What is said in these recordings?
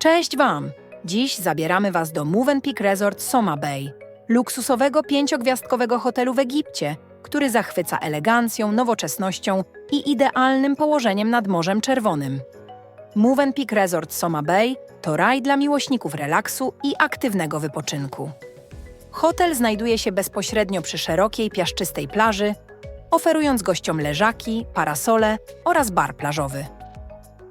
Cześć Wam! Dziś zabieramy Was do Movenpick Resort Soma Bay, luksusowego pięciogwiazdkowego hotelu w Egipcie, który zachwyca elegancją, nowoczesnością i idealnym położeniem nad Morzem Czerwonym. Movenpick Resort Soma Bay to raj dla miłośników relaksu i aktywnego wypoczynku. Hotel znajduje się bezpośrednio przy szerokiej, piaszczystej plaży, oferując gościom leżaki, parasole oraz bar plażowy.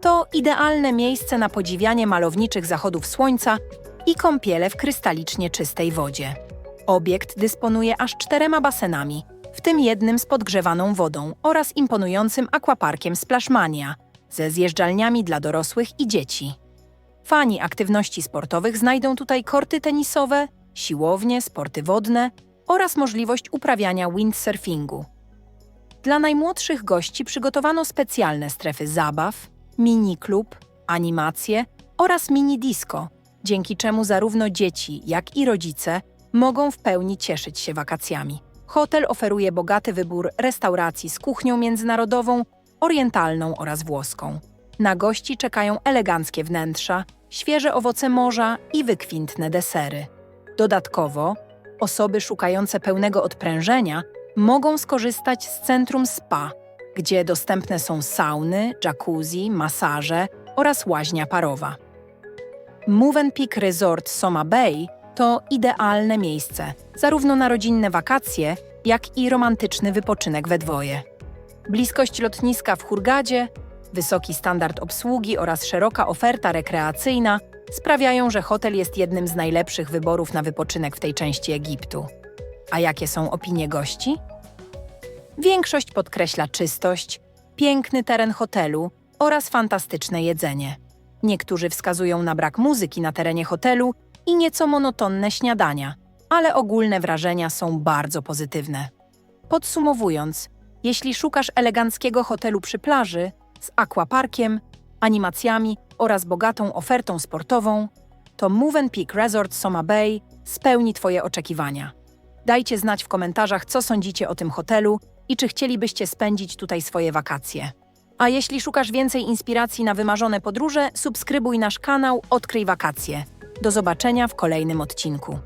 To idealne miejsce na podziwianie malowniczych zachodów słońca i kąpiele w krystalicznie czystej wodzie. Obiekt dysponuje aż czterema basenami, w tym jednym z podgrzewaną wodą oraz imponującym akwaparkiem Splashmania ze zjeżdżalniami dla dorosłych i dzieci. Fani aktywności sportowych znajdą tutaj korty tenisowe, siłownie, sporty wodne oraz możliwość uprawiania windsurfingu. Dla najmłodszych gości przygotowano specjalne strefy zabaw, mini klub, animacje oraz mini disco, dzięki czemu zarówno dzieci, jak i rodzice mogą w pełni cieszyć się wakacjami. Hotel oferuje bogaty wybór restauracji z kuchnią międzynarodową, orientalną oraz włoską. Na gości czekają eleganckie wnętrza, świeże owoce morza i wykwintne desery. Dodatkowo, osoby szukające pełnego odprężenia mogą skorzystać z centrum spa, gdzie dostępne są sauny, jacuzzi, masaże oraz łaźnia parowa. Movenpick Resort Soma Bay to idealne miejsce zarówno na rodzinne wakacje, jak i romantyczny wypoczynek we dwoje. Bliskość lotniska w Hurgadzie, wysoki standard obsługi oraz szeroka oferta rekreacyjna sprawiają, że hotel jest jednym z najlepszych wyborów na wypoczynek w tej części Egiptu. A jakie są opinie gości? Większość podkreśla czystość, piękny teren hotelu oraz fantastyczne jedzenie. Niektórzy wskazują na brak muzyki na terenie hotelu i nieco monotonne śniadania, ale ogólne wrażenia są bardzo pozytywne. Podsumowując, jeśli szukasz eleganckiego hotelu przy plaży z aquaparkiem, animacjami oraz bogatą ofertą sportową, to Movenpick Resort Soma Bay spełni Twoje oczekiwania. Dajcie znać w komentarzach, co sądzicie o tym hotelu i czy chcielibyście spędzić tutaj swoje wakacje. A jeśli szukasz więcej inspiracji na wymarzone podróże, subskrybuj nasz kanał Odkryj Wakacje. Do zobaczenia w kolejnym odcinku.